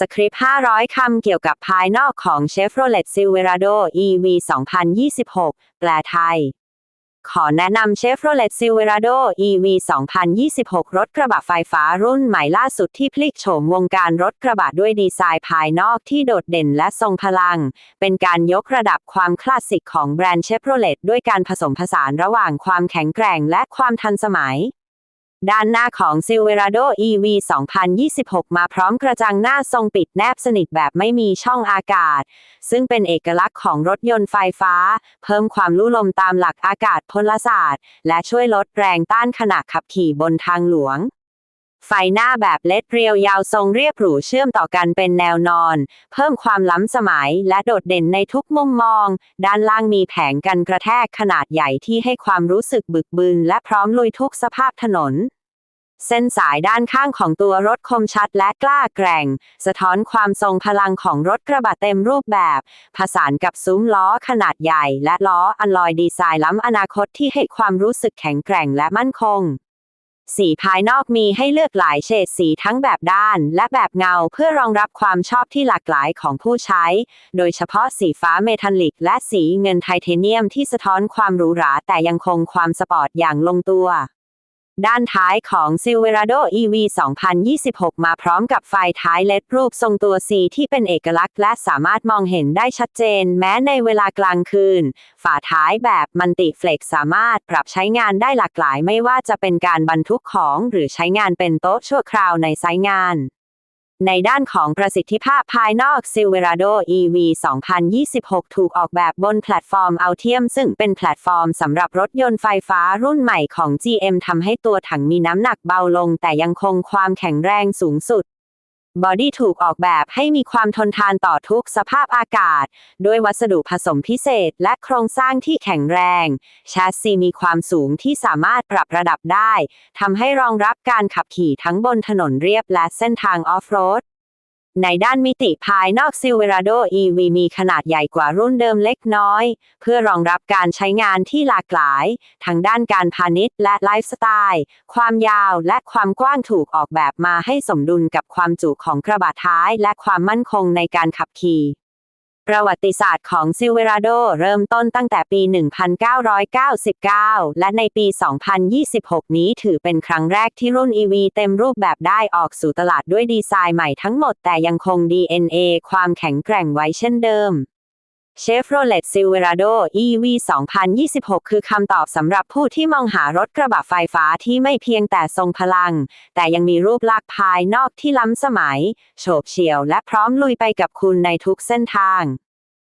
สคริปต์ 500 คำเกี่ยวกับภายนอกของ Chevrolet Silverado EV 2026 แปลไทย ขอแนะนำ Chevrolet Silverado EV 2026 รถกระบะไฟฟ้ารุ่นใหม่ล่าสุดที่พลิกโฉมวงการรถกระบะด้วยดีไซน์ภายนอกที่โดดเด่นและทรงพลัง เป็นการยกระดับความคลาสสิกของแบรนด์ Chevrolet ด้วยการผสมผสานระหว่างความแข็งแกร่งและความทันสมัย ด้านหน้าของ Silverado EV 2026 มาพร้อมกระจังหน้าทรงปิดแนบสนิทแบบไม่มีช่องอากาศ ซึ่งเป็นเอกลักษณ์ของรถยนต์ไฟฟ้า เพิ่มความลู่ลมตามหลักอากาศพลศาสตร์ และช่วยลดแรงต้านขณะขับขี่บนทางหลวง ไฟหน้าแบบเลดเรียวยาวทรงเรียบหรูเชื่อมต่อกันเป็นแนวนอน เพิ่มความล้ำสมัยและโดดเด่นในทุกมุมมอง ด้านล่างมีแผงกันกระแทกขนาดใหญ่ที่ให้ความรู้สึกบึกบึนและพร้อมลุยทุกสภาพถนน เส้นสายด้านข้างของตัวรถคมชัดและกล้าแกร่ง สะท้อนความทรงพลังของรถกระบะเต็มรูปแบบ ผสานกับซุ้มล้อขนาดใหญ่ และล้ออันลอยดีไซน์ล้ำอนาคตที่ให้ความรู้สึกแข็งแกร่งและมั่นคง สีภายนอกมีให้เลือกหลายเฉดสีทั้งแบบด้านและแบบเงาเพื่อรองรับความชอบที่หลากหลายของผู้ใช้ โดยเฉพาะสีฟ้าเมทัลลิกและสีเงินไทเทเนียมที่สะท้อนความหรูหราแต่ยังคงความสปอร์ตอย่างลงตัว ด้านท้ายของ Silverado EV 2026 มาพร้อมกับไฟท้ายเลดรูปทรงตัว C ที่เป็นเอกลักษณ์และสามารถมองเห็นได้ชัดเจน แม้ในเวลากลางคืน ฝาท้ายแบบมันติเฟล็กสามารถปรับใช้งานได้หลากหลายไม่ว่าจะเป็นการบรรทุกของหรือใช้งานเป็นโต๊ะชั่วคราวในไซต์งาน ในด้านของประสิทธิภาพภายนอก Silverado EV 2026 ถูกออกแบบบนแพลตฟอร์ม Altium ซึ่งเป็นแพลตฟอร์มสำหรับรถยนต์ไฟฟ้ารุ่นใหม่ของ GM ทำให้ตัวถังมีน้ำหนักเบาลง แต่ยังคงความแข็งแรงสูงสุด บอดี้ถูกออกแบบให้มีความทนทานต่อทุกสภาพอากาศ ด้วยวัสดุผสมพิเศษและโครงสร้างที่แข็งแรงแชสซีมีความสูงที่สามารถปรับระดับได้ ทำให้รองรับการขับขี่ทั้งบนถนนเรียบและเส้นทางออฟโรด ในด้านมิติภายนอกซิลเวราโด EV มีขนาดใหญ่กว่ารุ่นเดิมเล็กน้อย เพื่อรองรับการใช้งานที่หลากหลาย ทั้งด้านการพาณิชย์และไลฟ์สไตล์ ความยาวและความกว้างถูกออกแบบมาให้สมดุลกับความจุของกระบะท้ายและความมั่นคงในการขับขี่ ประวัติศาสตร์ของซิลเวราโดเริ่มต้นตั้งแต่ปี 1999 และในปี 2026 นี้ถือเป็นครั้งแรกที่รุ่น EV เต็มรูปแบบได้ออกสู่ตลาดด้วยดีไซน์ใหม่ทั้งหมดแต่ยังคง DNA ความแข็งแกร่งไว้เช่นเดิม Chevrolet Silverado EV 2026 คือคำตอบสำหรับผู้ที่มองหารถกระบะไฟฟ้าที่ไม่เพียงแต่ทรงพลัง แต่ยังมีรูปลักษณ์ภายนอกที่ล้ำสมัย โฉบเฉี่ยวและพร้อมลุยไปกับคุณในทุกเส้นทาง